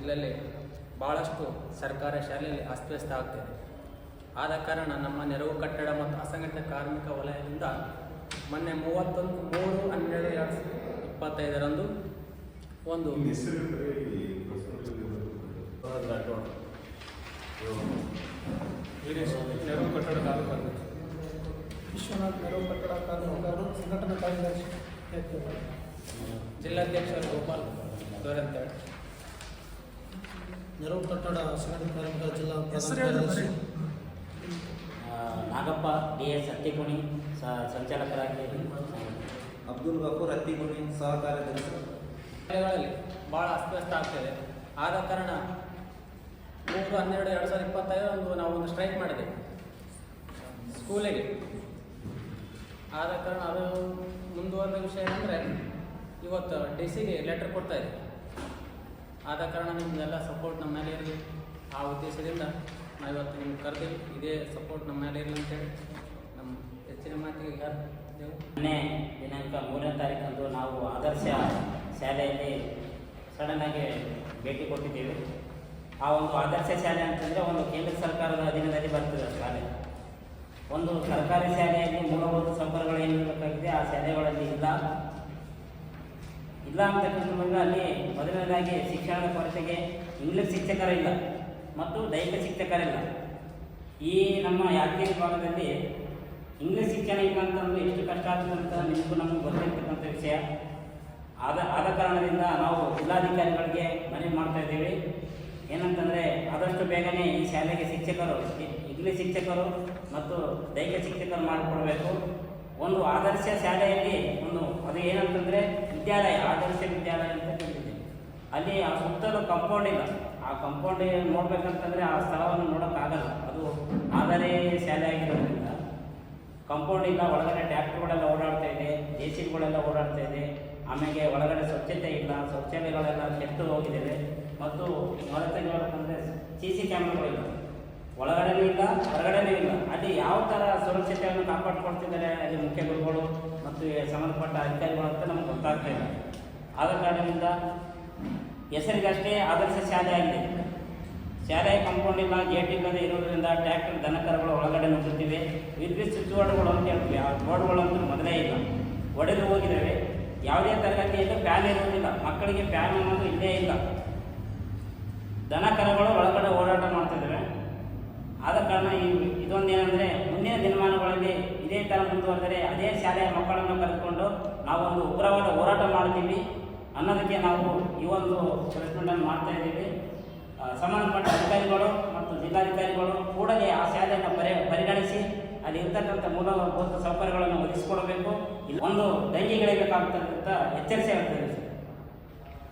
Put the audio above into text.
ಜಿಲ್ಲೆಯಲ್ಲಿ ಭಾಳಷ್ಟು ಸರ್ಕಾರಿ ಶಾಲೆಯಲ್ಲಿ ಅಸ್ತವ್ಯಸ್ತ ಆಗ್ತಿದೆ. ಆದ ಕಾರಣ ನಮ್ಮ ನೆರವು ಕಟ್ಟಡ ಮತ್ತು ಅಸಂಘಟಿತ ಕಾರ್ಮಿಕ ವಲಯದಿಂದ ಮೊನ್ನೆ ಮೂವತ್ತೊಂದು ಮೂರು ಹನ್ನೆರಡು ಎರಡು ಸಾವಿರದ ಇಪ್ಪತ್ತೈದರಂದು ಒಂದು ನೆರವು ಕಟ್ಟಡ ಕಾರ್ಮಿಕರು ವಿಶ್ವನಾಥ್ ನೆರವು ಕಟ್ಟಡ ಕಾರ್ಮಿಕರು ಸಂಘಟನಾ ಕಾರ್ಯದರ್ಶಿ ಹೇಳ್ತಾರೆ. ಜಿಲ್ಲಾಧ್ಯಕ್ಷರು ಗೋಪಾಲ್ ದೊರೆಂತೇಳಿ. ನೆರವು ಕಟ್ಟಡ ಸಂಘಟನೆ ಕಾರ್ಮಿಕರ ಜಿಲ್ಲಾ ಪ್ರಧಾನ ಹೆಸರು ಕಾರ್ಯದರ್ಶಿ ನಾಗಪ್ಪ ಡಿ ಎಸ್ ಹತ್ತಿಗುಣಿ ಸ- ಸಂಚಾಲಕರಾಗಿ. ಅಬ್ದುಲ್ ಗಫೂರ್ ಹತ್ತಿಗುಣಿ ಸಹ ಕಾರ್ಯದರ್ಶಿ ಶಾಲೆಗಳಲ್ಲಿ ಭಾಳ ಅಸ್ತವ್ಯಸ್ತ ಆಗ್ತಿದೆ. ಆದ ಕಾರಣ ಮೂರು ಹನ್ನೆರಡು ಎರಡು ಸಾವಿರದ ಇಪ್ಪತ್ತೈದರಂದು ನಾವು ಒಂದು ಸ್ಟ್ರೈಕ್ ಮಾಡಿದೆ. ಸ್ಕೂಲಿಗೆ. ಆದ ಕಾರಣ ಅದು ಮುಂದುವರೆದ ವಿಷಯ ಏನಂದರೆ ಇವತ್ತು ಡಿ ಸಿಗೆ ಲೆಟರ್ ಕೊಡ್ತಾ ಇದೆ ಆದ ಕಾರಣ ನಿಮ್ಮದೆಲ್ಲ ಸಪೋರ್ಟ್ ನಮ್ಮ ಮೇಲೆ ಇರಲಿ. ಆ ಉದ್ದೇಶದಿಂದ ನಾವು ಇವತ್ತು ನಿಮ್ಗೆ ಕರೆದಿವಿ. ಇದೇ ಸಪೋರ್ಟ್ ನಮ್ಮ ಮೇಲೆ ಇರಲಿ ಅಂತೇಳಿ ನಮ್ಮ ಹೆಚ್ಚಿನ ಮಾತಿಗೆ ಯಾರು ದಿನಾಂಕ ಮೂರನೇ ತಾರೀಕಂದು ನಾವು ಆದರ್ಶ ಶಾಲೆಯಲ್ಲಿ ಸಡನ್ನಾಗಿ ಭೇಟಿ ಕೊಟ್ಟಿದ್ದೇವೆ. ಆ ಒಂದು ಆದರ್ಶ ಶಾಲೆ ಅಂತಂದರೆ ಒಂದು ಕೇಂದ್ರ ಸರ್ಕಾರದ ಅಧೀನದಲ್ಲಿ ಬರ್ತದೆ ಶಾಲೆ. ಒಂದು ಸರ್ಕಾರಿ ಶಾಲೆಯಲ್ಲಿ ಮೂಲಭೂತ ಸೌಕರ್ಯಗಳು ಏನಿರಬೇಕಾಗಿದೆ ಆ ಶಾಲೆಗಳಲ್ಲಿ ಇಲ್ಲ. ಇಲ್ಲ ಅಂತಕ್ಕಂಥದ್ದು ಅಲ್ಲಿ ಮೊದಲನೇದಾಗಿ ಶಿಕ್ಷಣದ ಕೊರತೆಗೆ ಇಂಗ್ಲಿಷ್ ಶಿಕ್ಷಕರಿಲ್ಲ ಮತ್ತು ದೈಹಿಕ ಶಿಕ್ಷಕರಿಲ್ಲ. ಈ ನಮ್ಮ ಯಾದಗಿರಿ ಭಾಗದಲ್ಲಿ ಇಂಗ್ಲಿಷ್ ಶಿಕ್ಷಣ ಇಲ್ಲ ಒಂದು ಎಷ್ಟು ಕಷ್ಟ ಆಗ್ತದೆ ಅಂತ ನಿಮಗೂ ನಮಗೆ ಗೊತ್ತಿರ್ತಕ್ಕಂಥ ವಿಷಯ. ಆದ ಆದ ಕಾರಣದಿಂದ ನಾವು ಜಿಲ್ಲಾಧಿಕಾರಿಗಳಿಗೆ ಮನವಿ ಮಾಡ್ತಾ ಇದ್ದೀವಿ. ಏನಂತಂದರೆ ಆದಷ್ಟು ಬೇಗನೆ ಈ ಶಾಲೆಗೆ ಶಿಕ್ಷಕರು, ಇಂಗ್ಲಿಷ್ ಶಿಕ್ಷಕರು ಮತ್ತು ದೈಹಿಕ ಶಿಕ್ಷಕರು ಮಾಡಿಕೊಡಬೇಕು. ಒಂದು ಆದರ್ಶ ಶಾಲೆಯಲ್ಲಿ ಒಂದು ವಿದ್ಯಾಲಯ, ಆದರ್ಶ ವಿದ್ಯಾಲಯ ಅಂತ ಕರೀತೀವಿ ಅಲ್ಲಿ ಆ ಸುತ್ತಲೂ ಕಂಪೌಂಡ್ ಇಲ್ಲ. ಆ ಕಂಪೌಂಡ್ ನೋಡ್ಬೇಕಂತಂದ್ರೆ ಆ ಸ್ಥಳವನ್ನು ನೋಡೋಕ್ಕಾಗಲ್ಲ. ಅದು ಆದರೆ ಶಾಲೆ ಆಗಿರೋದ್ರಿಂದ ಕಂಪೌಂಡ್ ಇಲ್ಲ ಒಳಗಡೆ ಟ್ಯಾಕ್ಟ್ರುಗಳೆಲ್ಲ ಓಡಾಡ್ತಾ ಇದೆ ಎ ಸಿಗಳೆಲ್ಲ ಓಡಾಡ್ತಾ ಇದೆ. ಆಮೇಲೆ ಒಳಗಡೆ ಸ್ವಚ್ಛತೆ ಇಲ್ಲ, ಶೌಚಾಲಯಗಳೆಲ್ಲ ಕೆಟ್ಟು ಹೋಗಿದ್ದೇವೆ. ಮತ್ತು ಹೊರತೆ ನೋಡಬೇಕಂದ್ರೆ ಸಿ ಸಿ ಕ್ಯಾಮ್ರಾಗಳಿಲ್ಲ ಒಳಗಡೆನೂ ಇಲ್ಲ, ಹೊರಗಡೆನೂ ಇಲ್ಲ. ಅಲ್ಲಿ ಯಾವ ಥರ ಸುರಕ್ಷತೆಯನ್ನು ಕಾಪಾಡಿಕೊಳ್ತಿದ್ದಾರೆ, ಅಲ್ಲಿ ಮುಖ್ಯ ಗುರುಗಳು ಮತ್ತು ಸಂಬಂಧಪಟ್ಟ ಅಧಿಕಾರಿಗಳು ಅಂತ ನಮ್ಗೆ ಗೊತ್ತಾಗ್ತಾ ಇಲ್ಲ. ಆದ ಕಾರಣದಿಂದ ಹೆಸರಿಗಷ್ಟೇ ಆದರ್ಶ ಶಾಲೆ ಆಗಿದೆ. ಶಾಲೆ ಕಂಪೌಂಡ್ ಗೇಟ್ ಇಲ್ಲದೆ ಇರೋದ್ರಿಂದ ಟ್ರ್ಯಾಕ್ಟರ್ ದನಕರಗಳು ಒಳಗಡೆ ನುಗ್ಗುತ್ತಿವೆ. ವಿದ್ಯುತ್ ಸ್ವಿಚ್ ಬೋರ್ಡ್ಗಳು ಅಂತ ಹೇಳ್ತೀವಿ. ಆ ಬೋರ್ಡ್ಗಳಂತೂ ಮೊದಲೇ ಇಲ್ಲ. ಒಡೆದು ಹೋಗಿದ್ದಾವೆ. ಯಾವುದೇ ತರಗತಿಯಲ್ಲಿ ಫ್ಯಾನ್ ಇರೋದಿಲ್ಲ ಮಕ್ಕಳಿಗೆ ಫ್ಯಾನ್ ಅನ್ನೋದು ಇಲ್ಲೇ ಇಲ್ಲ. ದನ ಕರುಗಳು ಒಳಗಡೆ ಆದ ಕಾರಣ ಇದೊಂದು ಇದೊಂದೇನೆಂದರೆ ಮುಂದಿನ ದಿನಮಾನಗಳಲ್ಲಿ ಇದೇ ಥರ ಮುಂದುವರೆದರೆ ಅದೇ ಶಾಲೆಯ ಮಕ್ಕಳನ್ನು ಕರೆದುಕೊಂಡು ನಾವೊಂದು ಉಗ್ರವಾದ ಹೋರಾಟ ಮಾಡ್ತೀವಿ ಅನ್ನೋದಕ್ಕೆ ನಾವು ಈ ಒಂದು ಅನ್ನು ಮಾಡ್ತಾ ಇದ್ದೀವಿ. ಸಂಬಂಧಪಟ್ಟ ಅಧಿಕಾರಿಗಳು ಮತ್ತು ಜಿಲ್ಲಾಧಿಕಾರಿಗಳು ಕೂಡಲೇ ಆ ಶಾಲೆಯನ್ನು ಪರಿ, ಪರಿಗಣಿಸಿ ಅಲ್ಲಿ ಇರ್ತಕ್ಕಂಥ ಮೂಲಭೂತ ಸೌಕರ್ಯಗಳನ್ನು ಒದಗಿಸಿಕೊಡಬೇಕು. ಇಲ್ಲಿ ಒಂದು ದಂಗೆಗಿಳಿಬೇಕಾಗ್ತಕ್ಕಂಥ ಎಚ್ಚರಿಕೆ ಆಗ್ತದೆ